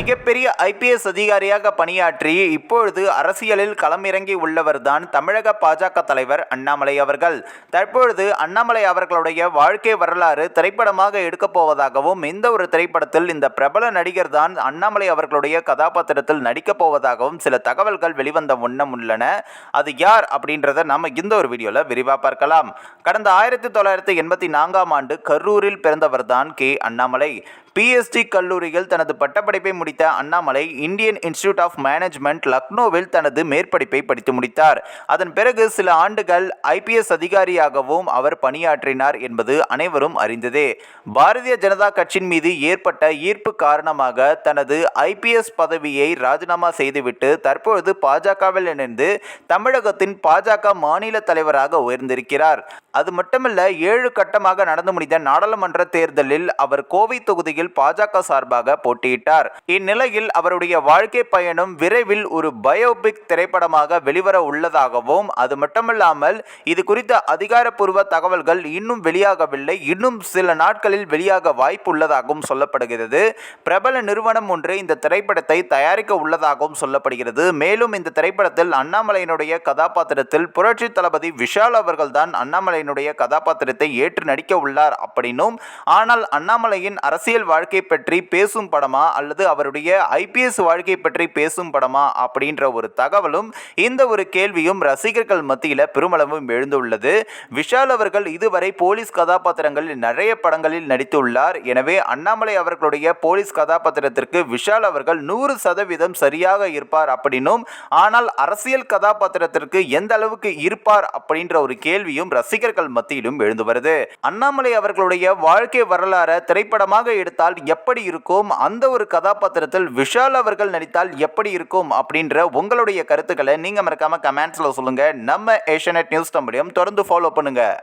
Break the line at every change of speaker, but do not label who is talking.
மிகப்பெரிய ஐபிஎஸ் அதிகாரியாக பணியாற்றி இப்பொழுது அரசியலில் களமிறங்கி உள்ளவர்தான் தமிழக பாஜக தலைவர் அண்ணாமலை அவர்கள். தற்பொழுது அண்ணாமலை அவர்களுடைய வாழ்க்கை வரலாறு திரைப்படமாக எடுக்கப் போவதாகவும் இந்த ஒரு திரைப்படத்தில் இந்த பிரபல நடிகர் தான் அண்ணாமலை அவர்களுடைய கதாபாத்திரத்தில் நடிக்கப் போவதாகவும் சில தகவல்கள் வெளிவந்த வண்ணம் உள்ளன. அது யார் அப்படின்றத நம்ம இந்த ஒரு வீடியோவில் விரிவாக பார்க்கலாம். கடந்த ஆயிரத்தி தொள்ளாயிரத்தி எண்பத்தி நான்காம் ஆண்டு கரூரில் பிறந்தவர் தான் கே அண்ணாமலை. பிஎஸ்டி கல்லூரியில் தனது பட்டப்படிப்பை முடித்த Annamalai Indian institute of management லக்னோவில் தனது மேற்படிப்பை படித்து முடித்தார். அதன் பிறகு சில ஆண்டுகள் ஐபிஎஸ் அதிகாரியாகவும் அவர் பணியாற்றினார் என்பது அனைவரும் அறிந்ததே. பாரதிய ஜனதா கட்சியின் மீது ஏற்பட்ட ஈர்ப்பு காரணமாக தனது ஐபிஎஸ் பதவியை ராஜினாமா செய்துவிட்டு தற்பொழுது பாஜகவில் இணைந்து தமிழகத்தின் பாஜக மாநில தலைவராக உயர்ந்திருக்கிறார். அது மட்டுமல்ல ஏழு கட்டமாக நடந்து முடிந்த நாடாளுமன்ற தேர்தலில் அவர் கோவை தொகுதியில் பாஜக சார்பாக போட்டியிட்டார். இந்நிலையில் அவருடைய வாழ்க்கை பயணம் விரைவில் ஒரு பயோபிக் திரைப்படமாக வெளிவர உள்ளதாகவும் அது மட்டுமல்லாமல் இது குறித்த அதிகாரப்பூர்வ தகவல்கள் இன்னும் வெளியாகவில்லை. இன்னும் சில நாட்களில் வெளியாக வாய்ப்பு உள்ளதாகவும் சொல்லப்படுகிறது. பிரபல நிறுவனம் ஒன்று இந்த திரைப்படத்தை தயாரிக்க உள்ளதாகவும் சொல்லப்படுகிறது. மேலும் இந்த திரைப்படத்தில் அண்ணாமலையினுடைய கதாபாத்திரத்தில் புரட்சி தளபதி விஷால் அவர்கள்தான் அண்ணாமலையினுடைய கதாபாத்திரத்தை ஏற்று நடிக்க உள்ளார் அப்படின்னும் ஆனால் அண்ணாமலையின் அரசியல் வாழ்க்கை பற்றி பேசும் படமா அல்லது அவருடைய ஐபிஎஸ் வாழ்க்கை பற்றி பேசும் படமா அப்படின்ற ஒரு தகவலும் இந்த ஒரு கேள்வியும் ரசிகர்கள் மத்தியில் பெருமளவும் எழுந்துள்ளது. விஷால் அவர்கள் இதுவரை போலீஸ் கதாபாத்திரங்களில் நிறைய படங்களில் நடித்துள்ளார். எனவே அண்ணாமலை அவர்களுடைய போலீஸ் கதாபாத்திரத்திற்கு விஷால் அவர்கள் நூறு சதவீதம் சரியாக இருப்பார் அப்படின்னும் ஆனால் அரசியல் கதாபாத்திரத்திற்கு எந்த அளவுக்கு இருப்பார் அப்படின்ற ஒரு கேள்வியும் ரசிகர்கள் மத்தியிலும் எழுந்து வருது. அண்ணாமலை அவர்களுடைய வாழ்க்கை வரலாறை திரைப்படமாக நடித்தால் எப்படி இருக்கும்? அந்த ஒரு கதாபாத்திரத்தில் விஷால் அவர்கள் நடித்தால் எப்படி இருக்கும்? அப்படின்ற உங்களுடைய கருத்துக்களை நீங்கள் மறக்காமல் கமெண்ட்ஸில் சொல்லுங்கள் நம்ம ஏஷியநெட் நியூஸ் தம்பியும் தொடர்ந்து ஃபாலோ பண்ணுங்கள்